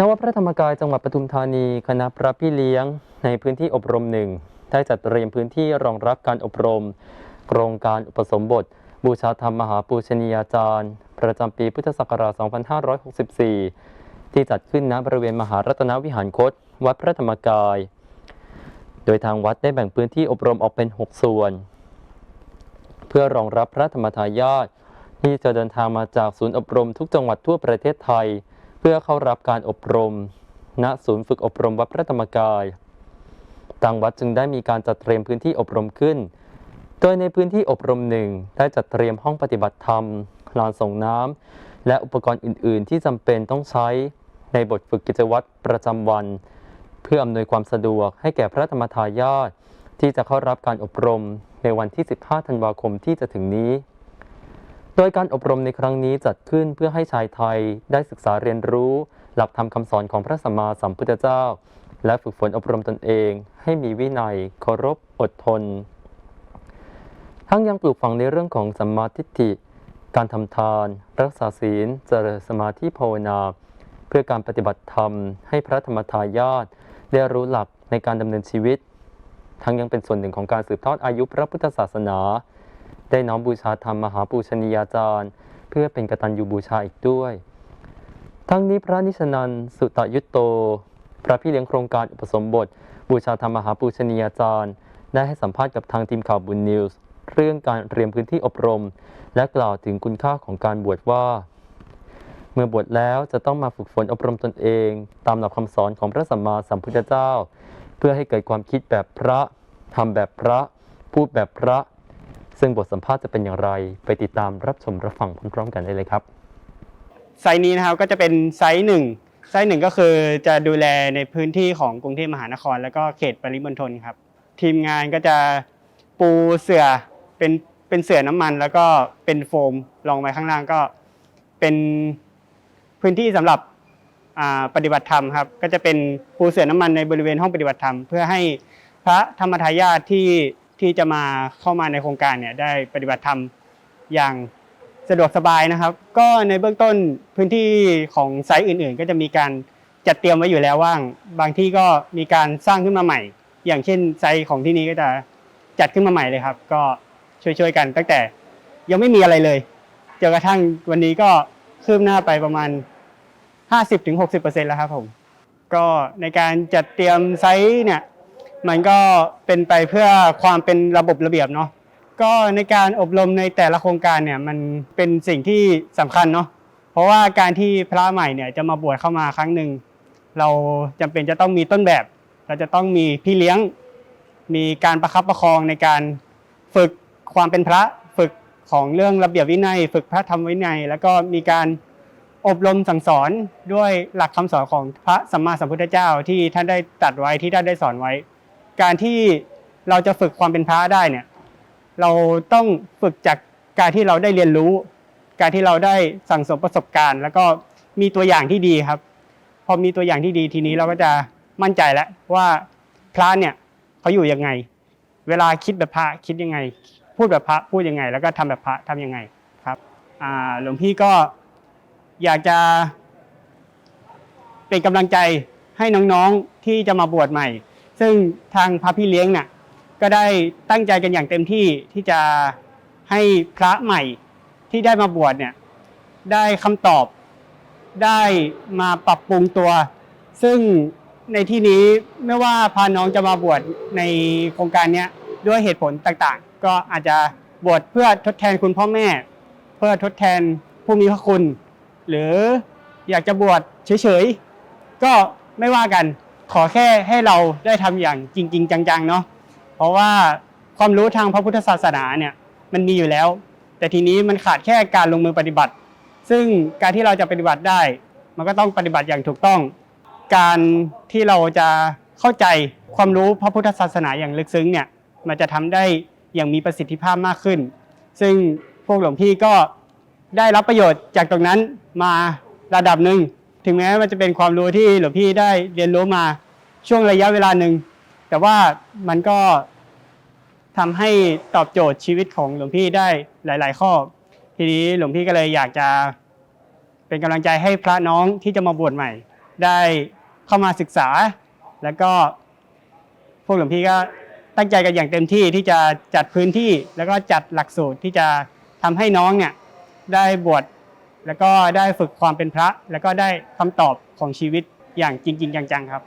ณวัดพระธรรมกายจังหวัดปทุมธานี คณะพระพี่เลี้ยงในพื้นที่อบรมหนึ่งได้จัดเตรียมพื้นที่รองรับการอบรม โครงการอุปสมบท บูชาธรรมมหาปูชนียาจารย์ ประจำปีพุทธศักราช 2564 ที่จัดขึ้นณบริเวณมหารัตนวิหารคต วัดพระธรรมกาย โดยทางวัดได้แบ่งพื้นที่อบรมออกเป็น 6 ส่วน เพื่อรองรับพระธรรมทายาทที่จะเดินทางมาจากศูนย์อบรมทุกจังหวัดทั่วประเทศไทย เพื่อเข้ารับการอบรม ณศูนย์ฝึกอบรมวัดพระธรรมกายทางวัดจึงได้มีการจัดเตรียมพื้นที่อบรมขึ้น โดยในพื้นที่อบรมหนึ่งได้จัดเตรียมห้องปฏิบัติธรรม ลานส่งน้ำและอุปกรณ์อื่น ๆ ที่จำเป็นต้องใช้ในบทฝึกกิจวัตรประจำวัน เพื่ออำนวยความสะดวกให้แก่พระธรรมทายาทที่จะเข้ารับการอบรมในวันที่ 15 ธันวาคมที่จะถึงนี้ ดยการอบรมในครั้งนี้จัดขึ้นเพื่อให้ชายไทยได้ศึกษาเรียนรู้ หลักธรรมคำสอนของพระสัมมาสัมพุทธเจ้า และฝึกฝนอบรมตนเอง ให้มีวินัย เคารพ อดทน ทั้งยังปลูกฝังในเรื่องของสัมมาทิฏฐิ การทำทาน รักษาศีล เจริญสมาธิภาวนา เพื่อการปฏิบัติธรรม ให้พระธรรมทายาทได้รู้หลักในการดำเนินชีวิต ทั้งยังเป็นส่วนหนึ่งของการสืบทอดอายุพระพุทธศาสนา ได้น้อมบูชาธรรมมหาปูชนียาจารย์ เพื่อเป็นกตัญญูบูชาอีกด้วย ทั้งนี้พระนิชนันสุตยุตโต พระพี่เลี้ยงโครงการอุปสมบท บูชาธรรมมหาปูชนียาจารย์ ได้ให้สัมภาษณ์กับทางทีมข่าวบุญนิวส์เรื่องการเตรียมพื้นที่อบรม และกล่าวถึงคุณค่าของการบวชว่า เมื่อบวชแล้วจะต้องมาฝึกฝนอบรมตนเอง ตามหลักคำสอนของพระสัมมาสัมพุทธเจ้า เพื่อให้เกิดความคิดแบบพระทำแบบพระ พูดแบบพระ ซึ่งบทสัมภาษณ์จะเป็นอย่างไรไปติดตามรับชมรับฟังพร้อมๆกันได้เลยครับ ไซต์นี้นะครับก็จะเป็นไซต์หนึ่งไซต์หนึ่งก็คือจะดูแลในพื้นที่ของกรุงเทพมหานคร แล้วก็เขตปริมณฑลครับ ทีมงานก็จะปูเสื่อเป็นเป็นเสื่อน้ำมัน แล้วก็เป็นโฟมรองไว้ข้างล่างก็เป็นพื้นที่สำหรับปฏิบัติธรรมครับก็จะเป็นปูเสื่อน้ำมันในบริเวณห้องปฏิบัติธรรม เพื่อให้พระธรรมทายาทที่ ที่จะมาเข้ามาในโครงการเนี่ยได้ปฏิบัติธรรมอย่างสะดวกสบายนะครับ ก็ในเบื้องต้นพื้นที่ของไซต์อื่นๆ ก็จะมีการจัดเตรียมไว้อยู่แล้วว่าง บางที่ก็มีการสร้างขึ้นมาใหม่ อย่างเช่นไซต์ของที่นี้ก็จะจัดขึ้นมาใหม่เลยครับ ก็ช่วยๆกันตั้งแต่ยังไม่มีอะไรเลยจนกระทั่งวันนี้ก็คืบหน้าไปประมาณ 50-60%แล้วครับผมก็ในการจัดเตรียมไซต์เนี่ย มันก็เป็นไปเพื่อความเป็นระบบระเบียบเนาะก็ในการอบรมในแต่ละโครงการเนี่ยมันเป็นสิ่งที่สำคัญเนาะเพราะว่าการที่พระใหม่เนี่ยจะมาบวชเข้ามาครั้งหนึ่งเราจำเป็นจะต้องมีต้นแบบ เราจะต้องมีพี่เลี้ยง มีการประคับประคองในการฝึกความเป็นพระฝึกของเรื่องระเบียบวินัย ฝึกพระธรรมวินัย แล้วก็มีการอบรมสั่งสอนด้วยหลักคำสอนของพระสัมมาสัมพุทธเจ้าที่ท่านได้ตัดไว้ที่ท่านได้สอนไว้ การที่เราจะฝึกความเป็นพระได้เนี่ย เราต้องฝึกจากการที่เราได้เรียนรู้ การที่เราได้สั่งสมประสบการณ์ แล้วก็มีตัวอย่างที่ดีครับ พอมีตัวอย่างที่ดีทีนี้เราก็จะมั่นใจแล้วว่าพระเนี่ยเขาอยู่ยังไง เวลาคิดแบบพระคิดยังไง พูดแบบพระพูดยังไง แล้วก็ทำแบบพระทำยังไงครับอ่าหลวงพี่ก็อยากจะ เป็นกำลังใจให้น้องๆที่จะมาบวชใหม่ ซึ่งทางพระพี่เลี้ยงเนี่ยก็ได้ตั้งใจกันอย่างเต็มที่ที่จะให้พระใหม่ที่ได้มาบวชเนี่ยได้คำตอบได้มาปรับปรุงตัว ซึ่งในที่นี้ไม่ว่าพาน้องจะมาบวชในโครงการนี้ด้วยเหตุผลต่างๆ ก็อาจจะบวชเพื่อทดแทนคุณพ่อแม่ เพื่อทดแทนผู้มีพระคุณ หรืออยากจะบวชเฉยๆก็ไม่ว่ากัน ขอแค่ให้เราได้ทำอย่างจริง ๆ จังๆเนาะเพราะว่าความรู้ทางพระพุทธศาสนาเนี่ยมันมีอยู่แล้ว แต่ทีนี้มันขาดแค่การลงมือปฏิบัติ ซึ่งการที่เราจะปฏิบัติได้ มันก็ต้องปฏิบัติอย่างถูกต้อง การที่เราจะเข้าใจความรู้พระพุทธศาสนาอย่างลึกซึ้งเนี่ยมันจะทำได้อย่างมีประสิทธิภาพมากขึ้น ซึ่งพวกหลวงพี่ก็ได้รับประโยชน์จากตรงนั้นมาระดับหนึ่ง ถึงแม้มันจะเป็นความรู้ที่หลวงพี่ได้เรียนรู้มาช่วงระยะเวลาหนึ่งแต่ว่ามันก็ทำให้ตอบโจทย์ชีวิตของหลวงพี่ได้หลาย ๆ ข้อ ทีนี้หลวงพี่ก็เลยอยากจะเป็นกำลังใจให้พระน้องที่จะมาบวชใหม่ ได้เข้ามาศึกษา แล้วก็พวกหลวงพี่ก็ตั้งใจกันอย่างเต็มที่ที่จะจัดพื้นที่ แล้วก็จัดหลักสูตรที่จะทำให้น้องเนี่ยได้บวช แล้วก็ได้ฝึกความเป็นพระแล้วก็ได้คำตอบของชีวิตอย่างจริงจังๆครับ